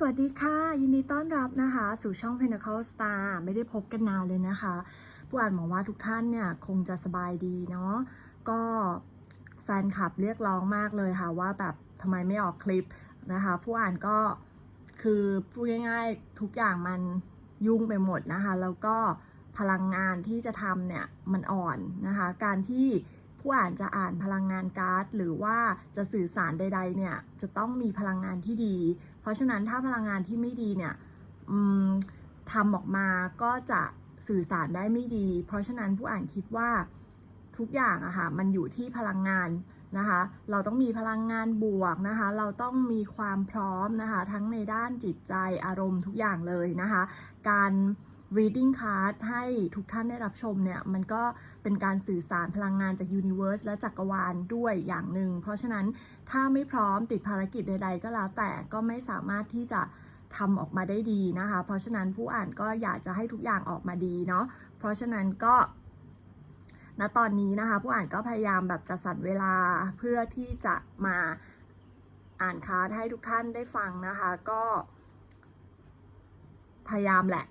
สวัสดีค่ะ ยินดีต้อนรับนะคะ สู่ช่อง Pinnacle Star ไม่ได้พบกันนานเลยนะคะ ผู้อ่านหมองว่าทุกท่านเนี่ยคงจะสบายดีเนาะก็แฟนคลับเรียกร้องมากเลยค่ะว่าแบบทำไมไม่ออกคลิปนะคะ ผู้อ่านก็คือพูดง่ายๆทุกอย่างมันยุ่งไปหมดนะคะ แล้วก็พลังงานที่จะทำเนี่ยมันอ่อนนะคะ การที่ผู้อ่านจะอ่านพลังงานการ์ด หรือว่าจะสื่อสารใด ๆ เนี่ยจะต้องมีพลังงานที่ดี ราะฉะนั้นถ้าพลังงานที่ไม่ดีเนี่ยทำออกมาก็จะสื่อสารได้ไม่ดี เพราะฉะนั้นผู้อ่านคิดว่าทุกอย่างอะค่ะมันอยู่ที่พลังงานนะคะ เราต้องมีพลังงานบวกนะคะ เราต้องมีความพร้อมนะคะ ทั้งในด้านจิตใจอารมณ์ทุกอย่างเลยนะคะ การ reading card ให้ทุกท่านได้รับชมเนี่ย มันก็เป็นการสื่อสารพลังงานจาก universe และจักรวาลด้วยอย่างหนึ่ง เพราะฉะนั้นถ้าไม่พร้อมติดภารกิจใด ๆ ก็แล้วแต่ก็ไม่สามารถที่จะทำออกมาได้ดีนะคะ เพราะฉะนั้นผู้อ่านก็อยากจะให้ทุกอย่างออกมาดีเนาะ เพราะฉะนั้นก็ณตอนนี้นะคะ ผู้อ่านก็พยายามแบบจัดสรรเวลาเพื่อที่จะมาอ่านคาร์ดให้ทุกท่านได้ฟังนะคะ ก็ พยายามแหละ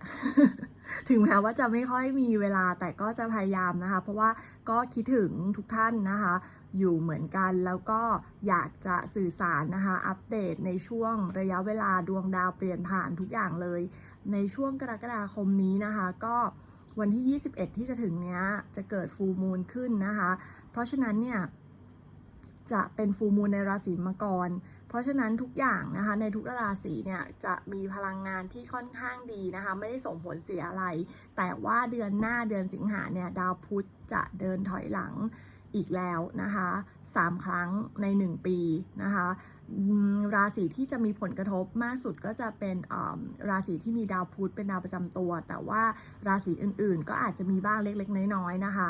ถึงแม้ว่าจะไม่ค่อยมีเวลาแต่ก็จะพยายามนะคะ เพราะว่าก็คิดถึงทุกท่านนะคะ อยู่เหมือนกันแล้วก็อยากจะสื่อสารนะคะ อัปเดตในช่วงระยะเวลาดวงดาวเปลี่ยนผ่านทุกอย่างเลย ในช่วงกรกฎาคมนี้นะคะ ก็วันที่ 21 ที่จะถึงเนี้ยจะเกิดฟูมูลขึ้นนะคะ เพราะฉะนั้นเนี่ยจะเป็นฟูมูลในราศีมังกร ราะฉะนั้นทุกอย่างนะคะในทุกราศีเนี่ยจะมีพลังงานที่ค่อนข้างดีนะคะไม่ได้ส่งผลเสียอะไร แต่ว่าเดือนหน้าเดือนสิงหาเนี่ยดาวพุธจะเดินถอยหลังอีกแล้วนะคะสามครั้งใน 1 ปีนะคะราศีที่จะมีผลกระทบมากสุดก็จะเป็นอ่าราศีที่มีดาวพุธเป็นดาวประจำตัว แต่ว่าราศีอื่นๆ ก็อาจจะมีบ้างเล็กๆ น้อยๆนะคะ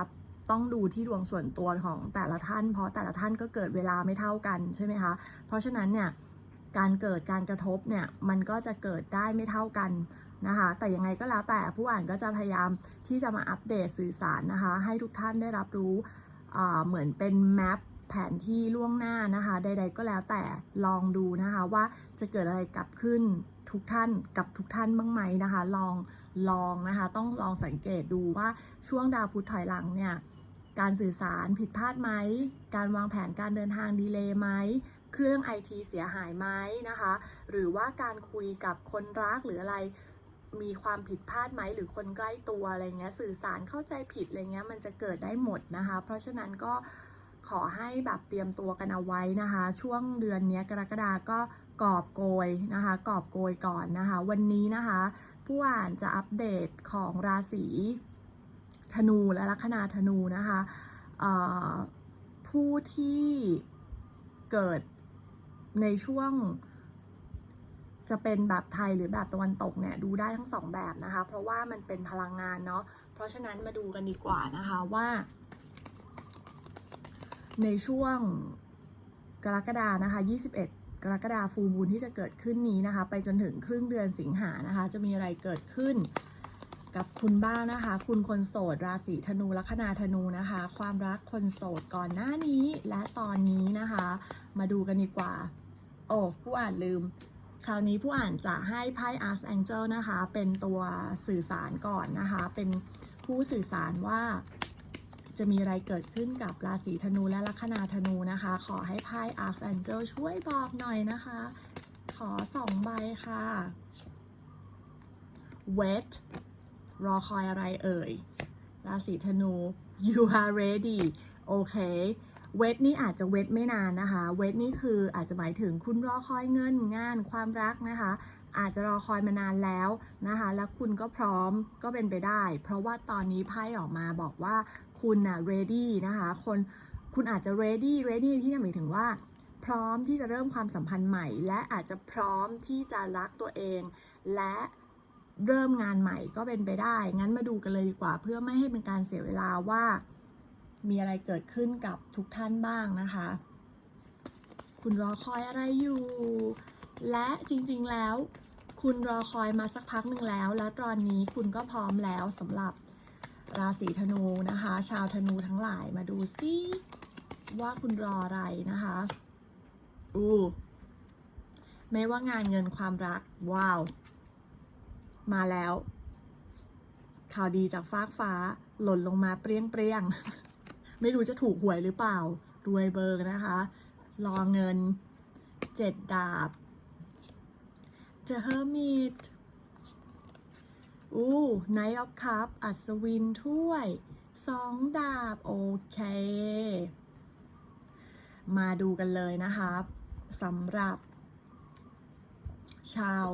ต้องดูที่ดวงส่วนตัวของแต่ละท่าน เพราะแต่ละท่านก็เกิดเวลาไม่เท่ากันใช่ไหมคะ เพราะฉะนั้นเนี่ยการเกิดการกระทบเนี่ยมันก็จะเกิดได้ไม่เท่ากันนะคะ แต่ยังไงก็แล้วแต่ผู้อ่านก็จะพยายามที่จะมาอัปเดตสื่อสารนะคะ ให้ทุกท่านได้รับรู้เหมือนเป็นแมปแผนที่ล่วงหน้านะคะ ใด ๆ ก็แล้วแต่ลองดูนะคะว่าจะเกิดอะไรกลับขึ้นทุกท่านกับทุกท่านบ้างไหมนะคะ ลองลองนะคะ ต้องลองสังเกตดูว่าช่วงดาวพุธถอยหลังเนี่ย การสื่อสารผิดพลาดไหม การวางแผนการเดินทางดีเลย์ไหม เครื่องไอทีเสียหายไหมนะคะ หรือว่าการคุยกับคนรักหรืออะไร มีความผิดพลาดไหม หรือคนใกล้ตัวอะไรเงี้ย สื่อสารเข้าใจผิดอะไรเงี้ย มันจะเกิดได้หมดนะคะ เพราะฉะนั้นก็ขอให้แบบเตรียมตัวกันเอาไว้นะคะ ช่วงเดือนนี้กรกฎาก็กอบโกยนะคะ กอบโกยก่อนนะคะ วันนี้นะคะ ผู้อ่านจะอัปเดตของราศี ธนูและลัคนาธนูนะคะผู้ที่เกิดในช่วงจะเป็นแบบไทยหรือแบบตะวันตกเนี่ยดูได้ทั้งสองแบบนะคะ เพราะว่ามันเป็นพลังงานเนาะเพราะฉะนั้นมาดูกันดีกว่านะคะว่า ในช่วงกรกฎานะคะ 21 กรกฎาฟูลมูลที่จะเกิดขึ้นนี้นะคะ ไปจนถึงครึ่งเดือนสิงหานะคะ จะมีอะไรเกิดขึ้น กับคุณบ้างนะคะ คุณคนโสด ราศีธนูลัคนาธนูนะคะ ความรักคนโสดก่อนหน้านี้และตอนนี้นะคะ มาดูกันดีกว่า โอ้ผู้อ่านลืม คราวนี้ผู้อ่านจะให้ไพ่ Archangel นะคะ เป็นตัวสื่อสารก่อนนะคะ เป็นผู้สื่อสารว่าจะมีอะไรเกิดขึ้นกับราศีธนูและลัคนาธนูนะคะ ขอให้ไพ่ Archangel ช่วยบอกหน่อยนะคะ ขอสองใบค่ะ Wet รอคอยอะไรเอ่ย ราศีธนู you are ready โอเค เวทนี่อาจจะเวทไม่นานนะคะ เวทนี่คืออาจจะหมายถึงคุณรอคอยเงินงานความรักนะคะ อาจจะรอคอยมานานแล้วนะคะ แล้วคุณก็พร้อมก็เป็นไปได้ เพราะว่าตอนนี้ไพ่ออกมาบอกว่าคุณน่ะ ready นะคะ คนคุณอาจจะ ready ready ที่หมายถึงว่า พร้อมที่จะเริ่มความสัมพันธ์ใหม่ และอาจจะพร้อมที่จะรักตัวเอง และ เริ่มงานใหม่ก็เป็นไปได้ งั้นมาดูกันเลยดีกว่า เพื่อไม่ให้เป็นการเสียเวลาว่ามีอะไรเกิดขึ้นกับทุกท่านบ้างนะคะ คุณรอคอยอะไรอยู่ และจริงๆแล้ว คุณรอคอยมาสักพักหนึ่งแล้ว และตอนนี้คุณก็พร้อมแล้วสำหรับราศีธนูนะคะ ชาวธนูทั้งหลายมาดูซิว่าคุณรออะไรนะคะอู้ไม่ว่างานเงินความรัก ว้าว มาแล้ว ข่าวดีจากฟากฟ้าหล่นลงมาเปรี้ยงเปรี้ยงๆไม่รู้จะถูกหวยหรือเปล่า รวยเบอร์นะคะ รอเงินเจ็ดดาบ The Hermit อู้ Knight of Cup อัศวินถ้วยสองดาบ โอเค มาดูกันเลยนะคะสำหรับ ชาว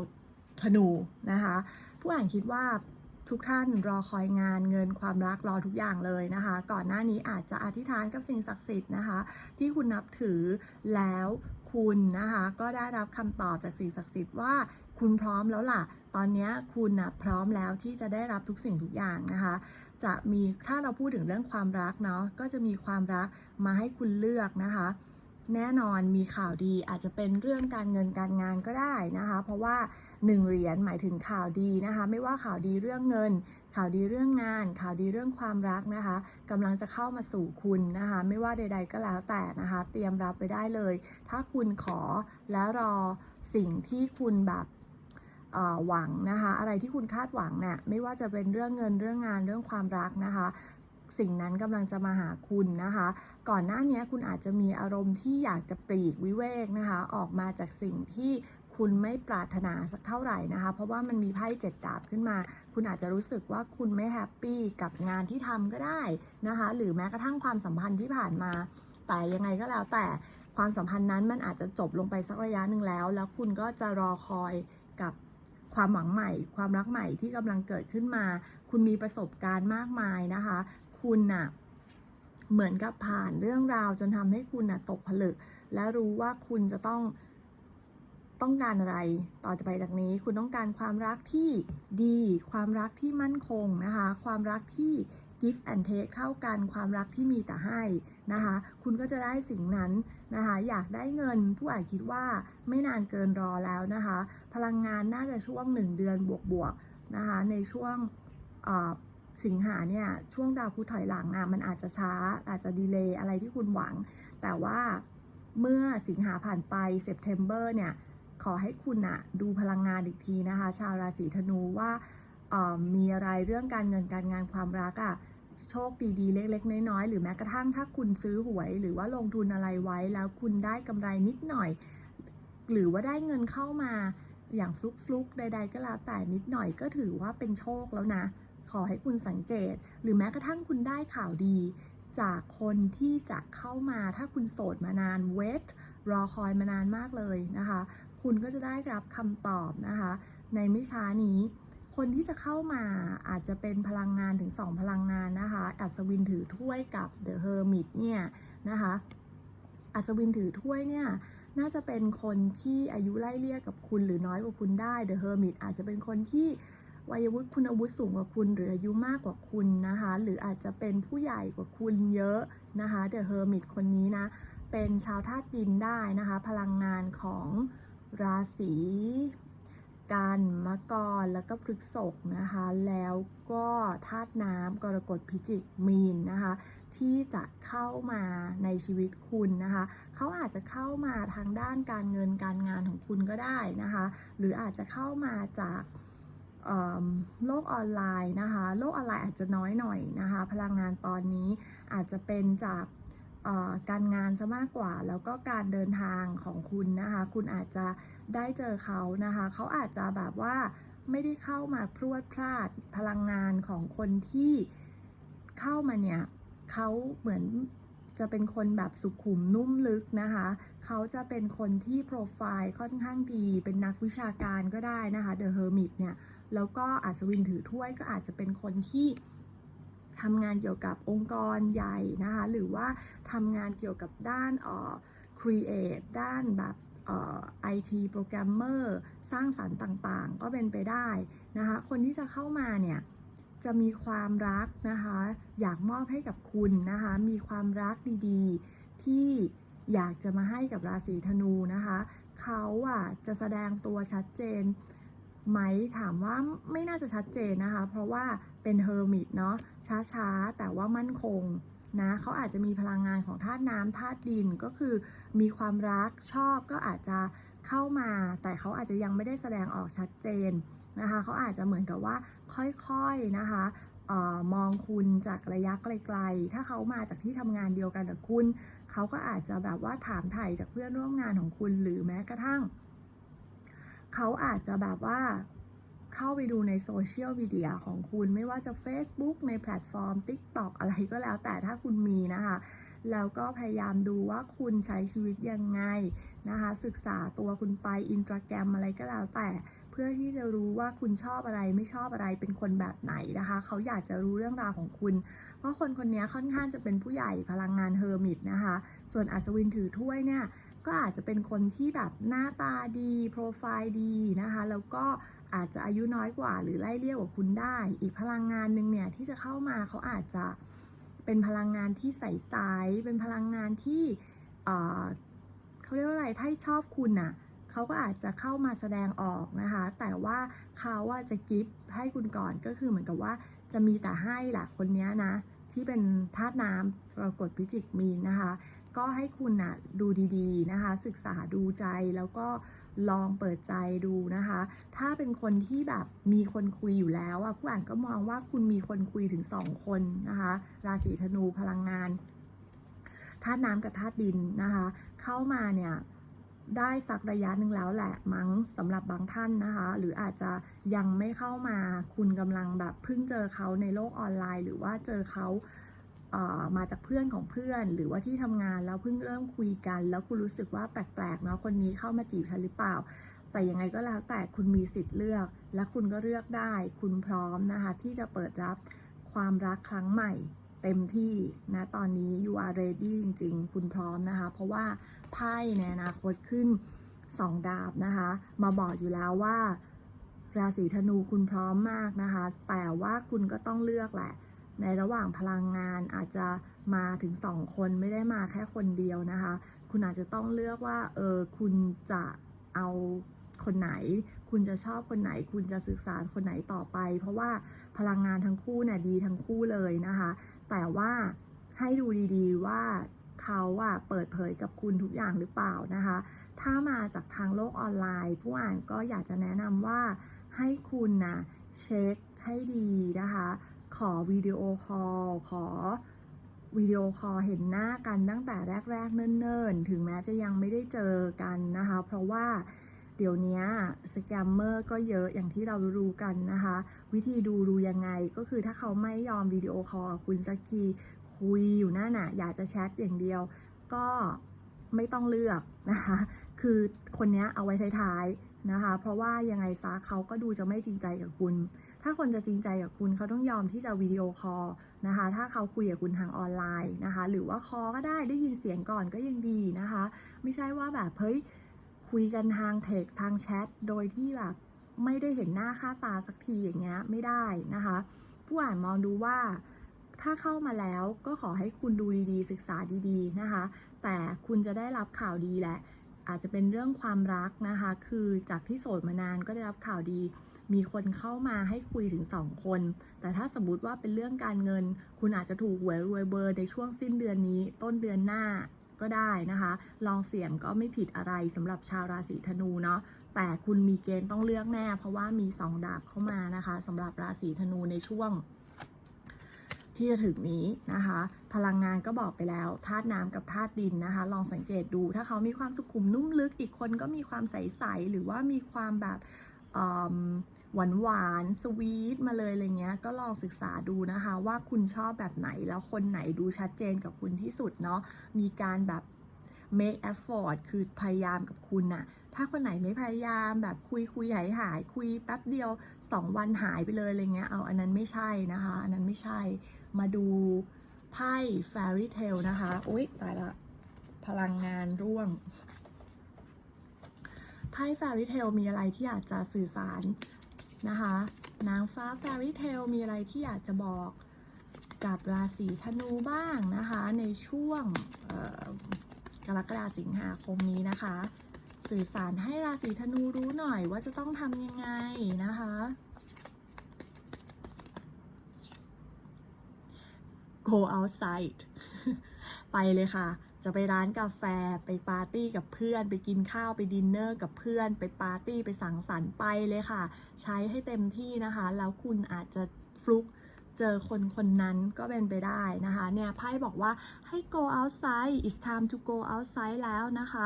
ธนูนะคะ ผู้อ่านคิดว่าทุกท่านรอคอยงานเงินความรักรอทุกอย่างเลยนะคะ ก่อนหน้านี้อาจจะอธิษฐานกับสิ่งศักดิ์สิทธิ์นะคะ ที่คุณนับถือแล้วคุณนะคะก็ได้รับคำตอบจากสิ่งศักดิ์สิทธิ์ว่าคุณพร้อมแล้วล่ะ ตอนนี้คุณนะพร้อมแล้วที่จะได้รับทุกสิ่งทุกอย่างนะคะ จะมีถ้าเราพูดถึงเรื่องความรักเนาะก็จะมีความรักมาให้คุณเลือกนะคะ แน่นอนมีข่าวดีอาจจะเป็นเรื่องการเงินการงานก็ได้นะคะ เพราะว่าหนึ่งเหรียญหมายถึงข่าวดีนะคะ ไม่ว่าข่าวดีเรื่องเงิน ข่าวดีเรื่องงาน ข่าวดีเรื่องความรักนะคะกำลังจะเข้ามาสู่คุณนะคะ ไม่ว่าใด ๆ ก็แล้วแต่นะคะ เตรียมรับไปได้เลย ถ้าคุณขอแล้วรอสิ่งที่คุณแบบหวังนะคะ อะไรที่คุณคาดหวังเนี่ยไม่ว่าจะเป็นเรื่องเงินเรื่องงานเรื่องความรักนะคะ สิ่งนั้นกำลังจะมาหาคุณนะคะ ก่อนหน้านี้คุณอาจจะมีอารมณ์ที่อยากจะปลีกวิเวกนะคะ ออกมาจากสิ่งที่คุณไม่ปรารถนาสักเท่าไหร่นะคะ เพราะว่ามันมีไพ่เจ็ดดาบขึ้นมา คุณอาจจะรู้สึกว่าคุณไม่แฮปปี้กับงานที่ทำก็ได้นะคะ หรือแม้กระทั่งความสัมพันธ์ที่ผ่านมา แต่ยังไงก็แล้วแต่ความสัมพันธ์นั้นมันอาจจะจบลงไปสักระยะหนึ่งแล้ว แล้วคุณก็จะรอคอยกับความหวังใหม่ ความรักใหม่ที่กำลังเกิดขึ้นมา คุณมีประสบการณ์มากมายนะคะ คุณน่ะเหมือนกับผ่านเรื่องราวจนทำให้คุณน่ะตกผลึก และรู้ว่าคุณจะต้องต้องการอะไรต่อจากไปจากนี้ คุณต้องการความรักที่ดี ความรักที่มั่นคงนะคะ ความรักที่ give and take เท่ากันความรักที่มีแต่ให้นะคะ คุณก็จะได้สิ่งนั้นนะคะ อยากได้เงินผู้อ่านคิดว่าไม่นานเกินรอแล้วนะคะ พลังงานน่าจะช่วง 1 เดือนบวกๆนะคะ ในช่วงอ่อ สิงหาเนี่ยช่วงดาวพุธถอยหลังอะมันอาจจะช้าอาจจะดีเลย์อะไรที่คุณหวัง แต่ว่าเมื่อสิงหาผ่านไปเซปเทมเบอร์เนี่ยขอให้คุณอะดูพลังงานอีกทีนะคะ ชาวราศีธนูว่าออมีอะไรเรื่องการเงินการงานความรักอะโชคดีๆ เล็ก ๆ น้อยๆ หรือแม้กระทั่งถ้าคุณซื้อหวย หรือว่าลงทุนอะไรไว้แล้วคุณได้กำไรนิดหน่อย หรือว่าได้เงินเข้ามาอย่างฟลุกๆ ใด ๆ ก็แล้วแต่นิดหน่อยก็ถือว่าเป็นโชคแล้วนะ ขอให้คุณสังเกต หรือแม้กระทั่งคุณได้ข่าวดี จากคนที่จะเข้ามาถ้าคุณโสดมานานเวทรอคอยมานานมากเลยนะคะ คุณก็จะได้รับคำตอบนะคะ ในไม่ช้านี้ คนที่จะเข้ามาอาจจะเป็นพลังงานถึง 2 พลังงานนะคะ อัศวินถือถ้วยกับ The Hermit เนี่ยนะคะ อัศวินถือถ้วยเนี่ยน่าจะเป็นคนที่อายุไล่เลี่ยกับคุณหรือน้อยกว่าคุณได้ The Hermit อาจจะเป็นคนที่ วัยวุฒิคุณอาวุธสูงกว่าคุณหรืออายุมากกว่าคุณนะคะ หรืออาจจะเป็นผู้ใหญ่กว่าคุณเยอะนะคะเดอะเฮอร์มิตคนนี้นะเป็นชาวธาตุดินได้นะคะ พลังงานของราศีกันมะกรแล้วก็พฤกษภนะคะ แล้วก็ธาตุน้ำกรกฎพิจิกมีนนะคะ ที่จะเข้ามาในชีวิตคุณนะคะ เขาอาจจะเข้ามาทางด้านการเงินการงานของคุณก็ได้นะคะ หรืออาจจะเข้ามาจาก โลกออนไลน์นะคะ โลกออนไลน์อาจจะน้อยหน่อยนะคะ พลังงานตอนนี้อาจจะเป็นจากการงานซะมากกว่า แล้วก็การเดินทางของคุณนะคะ คุณอาจจะได้เจอเขานะคะ เขาอาจจะแบบว่าไม่ได้เข้ามาพรวดพลาดพลังงานของคนที่เข้ามาเนี่ยเขาเหมือนจะเป็นคนแบบสุขุมนุ่มลึกนะคะ เขาจะเป็นคนที่โปรไฟล์ค่อนข้างดี เป็นนักวิชาการก็ได้นะคะ The Hermit เนี่ย แล้วก็อัศวินถือถ้วยก็อาจจะเป็นคนที่ทำงานเกี่ยวกับองค์กรใหญ่นะคะหรือว่าทำงานเกี่ยวกับด้านเอ่อ create ด้านแบบเอ่อ IT โปรแกรมเมอร์สร้างสรรค์ต่างๆ ก็เป็นไปได้นะคะคนที่จะเข้ามาเนี่ยจะมีความรักนะคะอยากมอบให้กับคุณนะคะมีความรักดีๆ ที่อยากจะมาให้กับราศีธนูนะคะเขาอะจะแสดงตัวชัดเจน ไหมถามว่าไม่น่าจะชัดเจนนะคะ เพราะว่าเป็นเฮอร์มิตเนาะช้าๆ แต่ว่ามั่นคงนะเขาอาจจะมีพลังงานของธาตุน้ำธาตุดินก็คือมีความรักชอบก็อาจจะเข้ามา แต่เขาอาจจะยังไม่ได้แสดงออกชัดเจนนะคะเขาอาจจะเหมือนกับว่าค่อยๆนะคะออมองคุณจากระยะไกลๆ ถ้าเขามาจากที่ทำงานเดียวกันกับคุณ เขาก็อาจจะแบบว่าถามถ่ายจากเพื่อนร่วมงานของคุณ หรือแม้กระทั่ง เขาอาจจะแบบว่าเข้าไปดูในโซเชียลมีเดียของคุณไม่ว่าจะ Facebook ในแพลตฟอร์ม TikTok อะไรก็แล้วแต่ถ้าคุณมีนะคะ แล้วก็พยายามดูว่าคุณใช้ชีวิตยังไงนะคะ ศึกษาตัวคุณไปอินสตาแกรมอะไรก็แล้วแต่เพื่อที่จะรู้ว่าคุณชอบอะไรไม่ชอบอะไรเป็นคนแบบไหนนะคะ เขาอยากจะรู้เรื่องราวของคุณ เพราะคนคนนี้ค่อนข้างจะเป็นผู้ใหญ่พลังงานเฮอร์มิตนะคะ ส่วนอัศวินถือถ้วยเนี่ย ก็อาจจะเป็นคนที่แบบหน้าตาดีโปรไฟล์ดีนะคะ แล้วก็อาจจะอายุน้อยกว่าหรือไล่เลี่ยกว่าคุณได้ อีกพลังงานหนึ่งเนี่ยที่จะเข้ามาเขาอาจจะเป็นพลังงานที่ใสๆเป็นพลังงานที่เเขาเรียกว่าอะไรถ้าชอบคุณน่ะเขาก็อาจจะเข้ามาแสดงออกนะคะ แต่ว่าเขาว่าจะกิฟต์ให้คุณก่อนก็คือเหมือนกับว่าจะมีแต่ให้แหละคนนี้นะที่เป็นธาตุน้ำเรากดพิจิกมีนนะคะ ก็ให้คุณนะดูดีๆนะคะ ศึกษาดูใจแล้วก็ลองเปิดใจดูนะคะ ถ้าเป็นคนที่แบบมีคนคุยอยู่แล้วอะผู้อ่านก็มองว่าคุณมีคนคุยถึงสองคนนะคะ ราศีธนูพลังงานธาตุน้ำกับธาตุดินนะคะ เข้ามาเนี่ยได้สักระยะหนึ่งแล้วแหละมั้งสำหรับบางท่านนะคะ หรืออาจจะยังไม่เข้ามาคุณกำลังแบบเพิ่งเจอเขาในโลกออนไลน์ หรือว่าเจอเขา มาจากเพื่อนของเพื่อน หรือว่าที่ทำงานแล้วเพิ่งเริ่มคุยกัน แล้วคุณรู้สึกว่าแปลกๆเนาะคนนี้เข้ามาจีบฉันหรือเปล่า แต่ยังไงก็แล้วแต่คุณมีสิทธิ์เลือก และคุณก็เลือกได้ คุณพร้อมนะคะที่จะเปิดรับความรักครั้งใหม่เต็มที่นะตอนนี้ you are ready จริง ๆ คุณพร้อมนะคะ เพราะว่าไพ่ในอนาคตขึ้น 2 ดาบนะคะ มาบอกอยู่แล้วว่า ราศีธนูคุณพร้อมมากนะคะ แต่ว่าคุณก็ต้องเลือกแหละ ในระหว่างพลังงานอาจจะมาถึงสองคนไม่ได้มาแค่คนเดียวนะคะ คุณอาจจะต้องเลือกว่าเออคุณจะเอาคนไหน คุณจะชอบคนไหน คุณจะศึกษาคนไหนต่อไป เพราะว่าพลังงานทั้งคู่เนี่ยดีทั้งคู่เลยนะคะ แต่ว่าให้ดูดีๆว่าเขาอะเปิดเผยกับคุณทุกอย่างหรือเปล่านะคะ ถ้ามาจากทางโลกออนไลน์ ผู้อ่านก็อยากจะแนะนำว่าให้คุณนะเช็คให้ดีนะคะ ขอวิดีโอคอลขอวิดีโอคอลเห็นหน้ากันตั้งแต่แรก ๆ เนิ่น ๆ ถึงแม้จะยังไม่ได้เจอกันนะคะ เพราะว่าเดี๋ยวนี้สแกมเมอร์ก็เยอะอย่างที่เรารู้กันนะคะ วิธีดูดูยังไงก็คือถ้าเขาไม่ยอมวิดีโอคอลคุณสักทีคุยอยู่หนั่นน่ะอยากจะแชทอย่างเดียว ก็ไม่ต้องเลือกนะคะ คือคนนี้เอาไว้ท้ายๆนะคะ เพราะว่ายังไงซะเขาก็ดูจะไม่จริงใจกับคุณ ถ้าคนจะจริงใจกับคุณเขาต้องยอมที่จะวิดีโอคอลนะคะ ถ้าเขาคุยกับคุณทางออนไลน์นะคะ หรือว่าคอก็ได้ได้ยินเสียงก่อนก็ยังดีนะคะ ไม่ใช่ว่าแบบเฮ้ยคุยกันทางเท็กซ์ทางแชทโดยที่แบบไม่ได้เห็นหน้าค่าตาสักทีอย่างเงี้ยไม่ได้นะคะ ผู้อ่านมองดูว่าถ้าเข้ามาแล้วก็ขอให้คุณดูดีๆ ศึกษาดีๆนะคะ แต่คุณจะได้รับข่าวดีแหละ อาจจะเป็นเรื่องความรักนะคะ คือจากที่โสดมานานก็ได้รับข่าวดี มีคนเข้ามาให้คุยถึง 2 คน แต่ถ้าสมมติว่าเป็นเรื่องการเงิน คุณอาจจะถูกหวยรวยเบอร์ในช่วงสิ้นเดือนนี้ ต้นเดือนหน้าก็ได้นะคะ ลองเสี่ยงก็ไม่ผิดอะไรสำหรับชาวราศีธนูเนาะแต่คุณมีเกณฑ์ต้องเลือกแน่ เพราะว่ามี 2 ดาบเข้ามานะคะสำหรับราศีธนูในช่วง ที่จะถึงนี้นะคะ พลังงานก็บอกไปแล้วธาตุน้ำกับธาตุดินนะคะ ลองสังเกตดูถ้าเขามีความสุขุมนุ่มลึกอีกคนก็มีความใสๆหรือว่ามีความแบบ หวานหวานสวีทมาเลยอะไรเงี้ยก็ลองศึกษาดูนะคะว่าคุณชอบแบบไหนแล้วคนไหนดูชัดเจนกับคุณที่สุดเนาะมีการแบบ make effort คือพยายามกับคุณน่ะถ้าคนไหนไม่พยายามแบบคุยคุยหายหายคุยแป๊บเดียว 2 วันหายไปเลยอะไรเงี้ยเอาอันนั้นไม่ใช่นะคะ อันนั้นไม่ใช่มาดูไพ่ fairy tale นะคะอุ๊ยตายละพลังงานร่วงไพ่ fairy tale มีอะไรที่อยากจะสื่อสาร นะคะ นางฟ้า fairy tale มีอะไรที่อยากจะบอกกับราศีธนูบ้างนะคะ ในช่วงกรกฎาสิงหาคมนี้นะคะ สื่อสารให้ราศีธนูรู้หน่อยว่าจะต้องทำยังไงนะคะ go outside ไปเลยค่ะ จะไปร้านกาแฟไปปาร์ตี้กับเพื่อน ไปกินข้าวไปดินเนอร์กับเพื่อน ไปปาร์ตี้ไปสังสรรค์ไปเลยค่ะ ใช้ให้เต็มที่นะคะ แล้วคุณอาจจะฟลุกเจอคนคนนั้นก็เป็นไปได้นะคะเนี่ยไพ่บอกว่าให้ go outside it's time to go outside แล้วนะคะ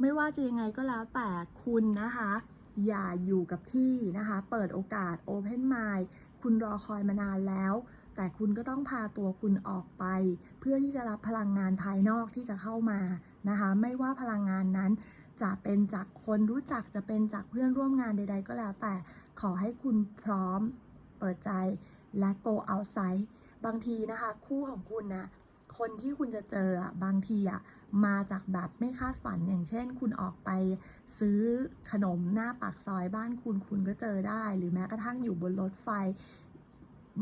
ไม่ว่าจะยังไงก็แล้วแต่คุณนะคะ อย่าอยู่กับที่นะคะ เปิดโอกาส open mind คุณรอคอยมานานแล้ว แต่คุณก็ต้องพาตัวคุณออกไป เพื่อที่จะรับพลังงานภายนอกที่จะเข้ามานะคะ ไม่ว่าพลังงานนั้น จะเป็นจากคนรู้จักจะเป็นจากเพื่อนร่วมงานใด ๆ ก็แล้วแต่ขอให้คุณพร้อมเปิดใจและ go outside บางทีนะคะ คู่ของคุณนะคนที่คุณจะเจออะบางทีอะมาจากแบบไม่คาดฝันอย่างเช่น คุณออกไปซื้อขนมหน้าปากซอยบ้านคุณคุณก็เจอได้ หรือแม้กระทั่งอยู่บนรถไฟ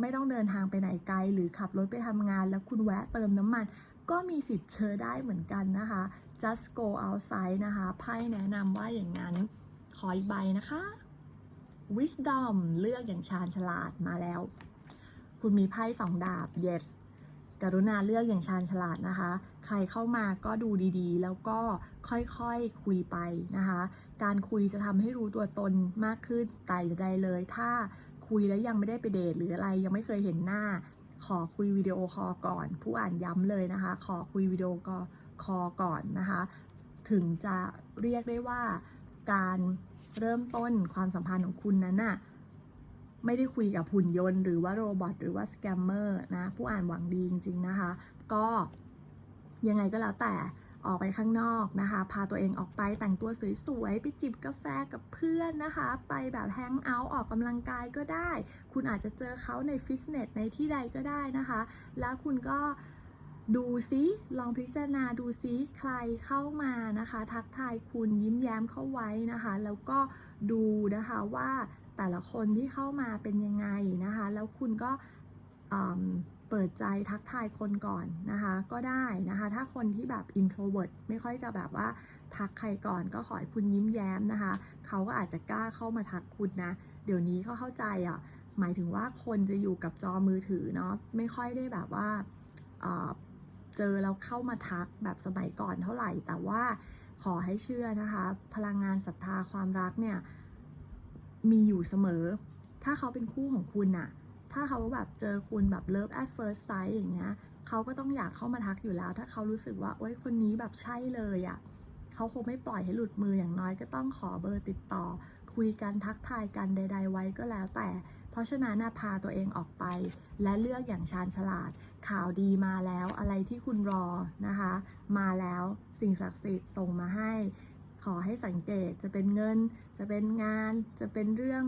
ไม่ต้องเดินทางไปไหนไกล หรือขับรถไปทำงาน แล้วคุณแวะเติมน้ำมัน ก็มีสิทธิ์เจอได้เหมือนกันนะคะ just go outside นะคะไพ่แนะนำว่าอย่างนั้นขออีกใบนะคะ wisdom เลือกอย่างชาญฉลาดมาแล้ว คุณมีไพ่สองดาบ yes กรุณาเลือกอย่างชาญฉลาดนะคะ ใครเข้ามาก็ดูดีๆ แล้วก็ค่อยๆคคุยไปนะคะ การคุยจะทำให้รู้ตัวตนมากขึ้นแต่ใดเลย ถ้า คุยแล้วยังไม่ได้ไปเดทหรืออะไรยังไม่เคยเห็นหน้า ขอคุยวิดีโอคอลก่อน ผู้อ่านย้ำเลยนะคะ ขอคุยวิดีโอคอลก่อนนะคะ ถึงจะเรียกได้ว่าการเริ่มต้นความสัมพันธ์ของคุณนั้นน่ะไม่ได้คุยกับหุ่นยนต์ หรือว่าโรบอทหรือว่าสแกมเมอร์นะ ผู้อ่านหวังดีจริง ๆ นะคะ ก็ยังไงก็แล้วแต่ ออกไปข้างนอกนะคะ พาตัวเองออกไปแต่งตัวสวยๆ ไปจิบกาแฟกับเพื่อนนะคะ ไปแบบแฮงเอาท์ออกกำลังกายก็ได้ คุณอาจจะเจอเขาในฟิตเนสในที่ใดก็ได้นะคะ แล้วคุณก็ดูซิลองพิจารณาดูซิใครเข้ามานะคะ ทักทายคุณยิ้มแย้มเข้าไว้นะคะ แล้วก็ดูนะคะว่าแต่ละคนที่เข้ามาเป็นยังไงนะคะ แล้วคุณก็ เปิดใจทักทายคนก่อนนะคะ ก็ได้นะคะ ถ้าคนที่แบบ introvert ไม่ค่อยจะแบบว่าทักใครก่อนก็ขอให้คุณยิ้มแย้มนะคะ เขาก็อาจจะกล้าเข้ามาทักคุณนะ เดี๋ยวนี้เขาเข้าใจอะหมายถึงว่าคนจะอยู่กับจอมือถือเนาะไม่ค่อยได้แบบว่าเอ่อเจอแล้วเข้ามาทักแบบสมัยก่อนเท่าไหร่ แต่ว่าขอให้เชื่อนะคะ พลังงานศรัทธาความรักเนี่ยมีอยู่เสมอ ถ้าเขาเป็นคู่ของคุณน่ะ ถ้าเขาแบบเจอคุณแบบ love at first sight อย่างเงี้ยเขาก็ต้องอยากเข้ามาทักอยู่แล้ว ถ้าเขารู้สึกว่าโอ๊ยคนนี้แบบใช่เลยอะ่ะเขาคงไม่ปล่อยให้หลุดมืออย่างน้อยก็ต้องขอเบอร์ติดต่อ คุยกันทักทายกันใด ๆ ไว้ก็แล้วแต่ เพราะฉะนั้นพาตัวเองออกไป และเลือกอย่างชาญฉลาด ข่าวดีมาแล้วอะไรที่คุณรอนะคะ มาแล้วสิ่งศักดิ์สิทธิ์ส่งมาให้ ขอให้สังเกตจะเป็นเงิน จะเป็นงาน จะเป็นเรื่อง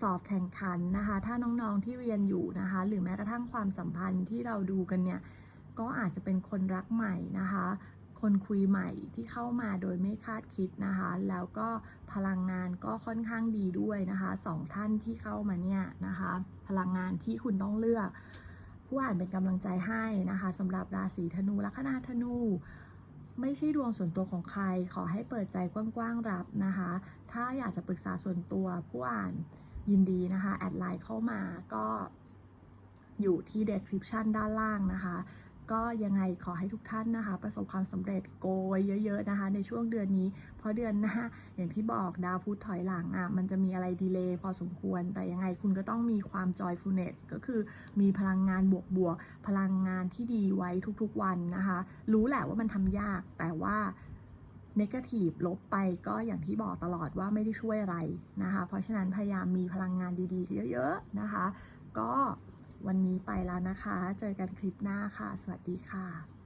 สอบแข่งขันนะคะ ถ้าน้องๆที่เรียนอยู่นะคะ หรือแม้กระทั่งความสัมพันธ์ที่เราดูกันเนี่ย ก็อาจจะเป็นคนรักใหม่นะคะ คนคุยใหม่ที่เข้ามาโดยไม่คาดคิดนะคะ แล้วก็พลังงานก็ค่อนข้างดีด้วยนะคะสองท่านที่เข้ามาเนี่ยนะคะ พลังงานที่คุณต้องเลือก ผู้อ่านเป็นกำลังใจให้นะคะสำหรับราศีธนูลัคนาธนูไม่ใช่ดวงส่วนตัวของใคร ขอให้เปิดใจกว้างๆรับนะคะ ถ้าอยากจะปรึกษาส่วนตัวผู้อ่าน ยินดีนะคะ แอดไลน์เข้ามาก็อยู่ที่ description ด้านล่างนะคะ ก็ยังไงขอให้ทุกท่านนะคะ ประสบความสำเร็จโกยเยอะๆนะคะ ในช่วงเดือนนี้ เพราะเดือนหน้าอย่างที่บอกดาวพุธถอยหลังอะมันจะมีอะไรดีเลย์พอสมควร แต่ยังไงคุณก็ต้องมีความ joyfulness ก็คือมีพลังงานบวกๆพลังงานที่ดีไว้ทุกๆวันนะคะ รู้แหละว่ามันทำยากแต่ว่า เนกาทีฟลบไปก็อย่างที่บอกตลอดว่าไม่ได้ช่วยอะไรนะคะ เพราะฉะนั้นพยายามมีพลังงานดีๆ เยอะๆนะคะ ก็วันนี้ไปแล้วนะคะ เจอกันคลิปหน้าค่ะ สวัสดีค่ะ